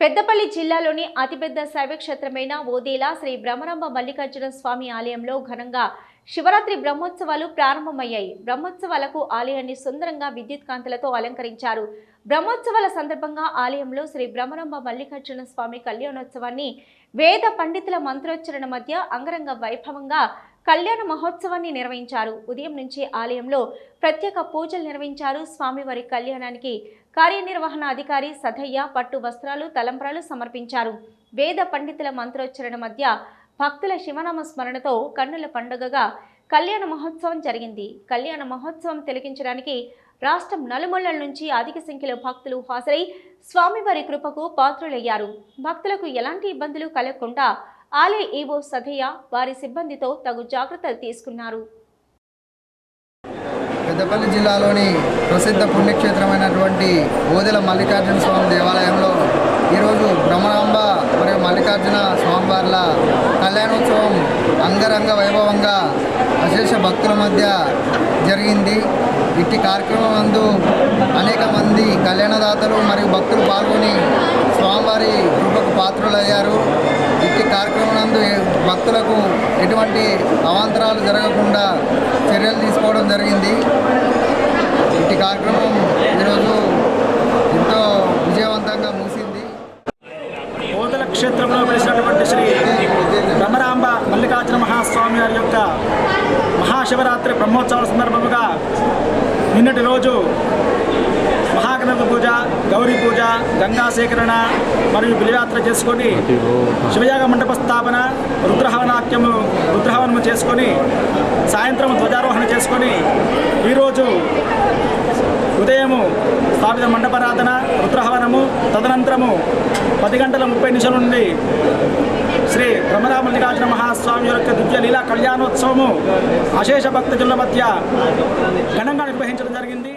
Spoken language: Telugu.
పెద్దపల్లి జిల్లాలోని అతిపెద్ద శైవక్షేత్రమైన ఓదేలా శ్రీ బ్రహ్మరంభ మల్లికార్జున స్వామి ఆలయంలో ఘనంగా శివరాత్రి బ్రహ్మోత్సవాలు ప్రారంభమయ్యాయి. బ్రహ్మోత్సవాలకు ఆలయాన్ని సుందరంగా విద్యుత్ కాంతులతో అలంకరించారు. బ్రహ్మోత్సవాల సందర్భంగా ఆలయంలో శ్రీ బ్రహ్మరంభ మల్లికార్జున స్వామి కళ్యాణోత్సవాన్ని వేద పండితుల మంత్రోచ్చరణ మధ్య అంగరంగ వైభవంగా కళ్యాణ మహోత్సవాన్ని నిర్వహించారు. ఉదయం నుంచి ఆలయంలో ప్రత్యేక పూజలు నిర్వహించారు. స్వామివారి కళ్యాణానికి కార్యనిర్వహణ అధికారి సధయ్య పట్టు వస్త్రాలు తలంబ్రాలు సమర్పించారు. వేద పండితుల మంత్రోచ్చరణ మధ్య భక్తుల శివనామ స్మరణతో కన్నుల పండుగగా కళ్యాణ మహోత్సవం జరిగింది. కళ్యాణ మహోత్సవం తిలకించడానికి రాష్ట్రం నలుమూలల నుంచి అధిక సంఖ్యలో భక్తులు హాజరై స్వామివారి కృపకు పాత్రులయ్యారు. భక్తులకు ఎలాంటి ఇబ్బందులు కలగకుండా ఆలయ ఈవో సధయ్య వారి సిబ్బందితో తగు జాగ్రత్తలు తీసుకున్నారు. పెద్దపల్లి జిల్లాలోని ప్రసిద్ధ పుణ్యక్షేత్రమైనటువంటి ఓదెల మల్లికార్జున స్వామి దేవాలయంలో ఈరోజు బ్రహ్మరాంబ మరియు మల్లికార్జున స్వామివార్ల కళ్యాణోత్సవం అంగరంగ వైభవంగా అశేష భక్తుల మధ్య జరిగింది. ఇట్టి కార్యక్రమం నందు అనేక మంది కళ్యాణదాతలు మరియు భక్తులు పాల్గొని స్వామివారి కృపకు పాత్రులయ్యారు. ఇట్టి భక్తులకు ఎటువంటి అవాంతరాలు జరగకుండా చర్యలు తీసుకోవడం జరిగింది. ఇంటి కార్యక్రమం ఈరోజు ఎంతో విజయవంతంగా ముగిసింది. ఓదల క్షేత్రంలో వెలిసినటువంటి శ్రీ బ్రహ్మరాంబ మల్లికార్జున మహాస్వామి వారి యొక్క మహాశివరాత్రి బ్రహ్మోత్సవాల సందర్భముగా నిన్నటి రోజు మహాగణ గంగా సేకరణ మరియు బిలియాత్ర చేసుకొని శివయాగ మండప స్థాపన రుద్రహవనాక్యము రుద్రహవనము చేసుకొని సాయంత్రం ధ్వజారోహణ చేసుకొని ఈరోజు ఉదయము స్థాపిత మండపారాధన రుద్రహవనము తదనంతరము పది గంటల ముప్పై నిమిషాల నుండి శ్రీ బ్రహ్మరామల్లికార్జున మహాస్వామి యొక్క దివ్య లీలా కళ్యాణోత్సవము అశేష భక్తజనుల మధ్య ఘనంగా నిర్వహించడం జరిగింది.